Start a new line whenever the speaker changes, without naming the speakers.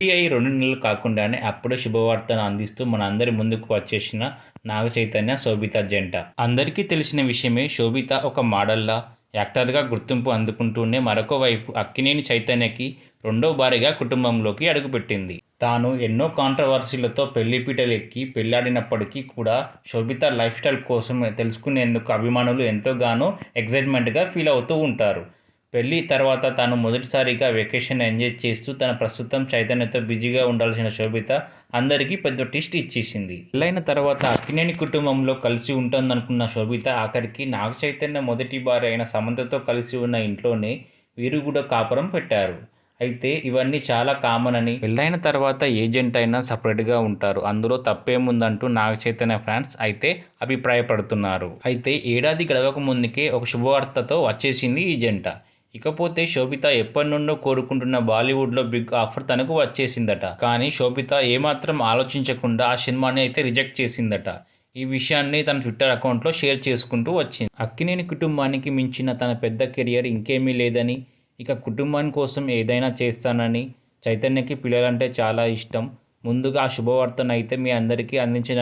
అయి రెండు నెలలు కాకుండానే అప్పుడే శుభవార్తను అందిస్తూ మన అందరి ముందుకు వచ్చేసిన నాగ చైతన్య శోభిత జంట. అందరికీ తెలిసిన విషయమే శోభిత ఒక మోడల్లా యాక్టర్గా గుర్తింపు అందుకుంటూనే మరొక వైపు అక్కినేని చైతన్యకి రెండో భారీగా కుటుంబంలోకి అడుగుపెట్టింది. తాను ఎన్నో కాంట్రవర్సీలతో పెళ్ళిపీటలెక్కి పెళ్ళాడినప్పటికీ కూడా శోభిత లైఫ్ స్టైల్ కోసం తెలుసుకునేందుకు అభిమానులు ఎంతోగానో ఎగ్జైట్మెంట్గా ఫీల్ అవుతూ ఉంటారు. పెళ్ళి తర్వాత తాను మొదటిసారిగా వెకేషన్ ఎంజాయ్ చేస్తూ తన ప్రస్తుతం చైతన్యతో బిజీగా ఉండాల్సిన శోభిత అందరికీ పెద్ద టిస్ట్ ఇచ్చేసింది. పెళ్ళైన తర్వాత అక్కినేని కుటుంబంలో కలిసి ఉంటుందనుకున్న శోభిత ఆఖరికి నాగ చైతన్య మొదటి భార్య అయిన సమంతతో కలిసి ఉన్న ఇంట్లోనే వీరు కూడా కాపురం పెట్టారు. అయితే ఇవన్నీ చాలా కామన్ అని పెళ్ళైన తర్వాత ఏజెంట్ అయినా సపరేట్గా ఉంటారు. అందులో తప్పేముందంటూ నాగ చైతన్య ఫ్యాన్స్ అయితే అభిప్రాయపడుతున్నారు. అయితే ఏడాది గడవక ముందుకే ఒక శుభవార్తతో వచ్చేసింది ఈ జంట. ఇకపోతే శోభిత ఎప్పటి నుండో కోరుకుంటున్న బాలీవుడ్లో బిగ్ ఆఫర్ తనకు వచ్చేసిందట. కానీ శోభిత ఏమాత్రం ఆలోచించకుండా ఆ సినిమాని అయితే రిజెక్ట్ చేసిందట. ఈ విషయాన్ని తన ట్విట్టర్ అకౌంట్లో షేర్ చేసుకుంటూ వచ్చింది. అక్కినేని కుటుంబానికి మించిన తన పెద్ద కెరియర్ ఇంకేమీ లేదని ఇక కుటుంబాని కోసం ఏదైనా చేస్తానని చైతన్యకి పిల్లలంటే చాలా ఇష్టం. ముందుగా ఆ శుభవార్తను అయితే మీ అందరికీ అందించిన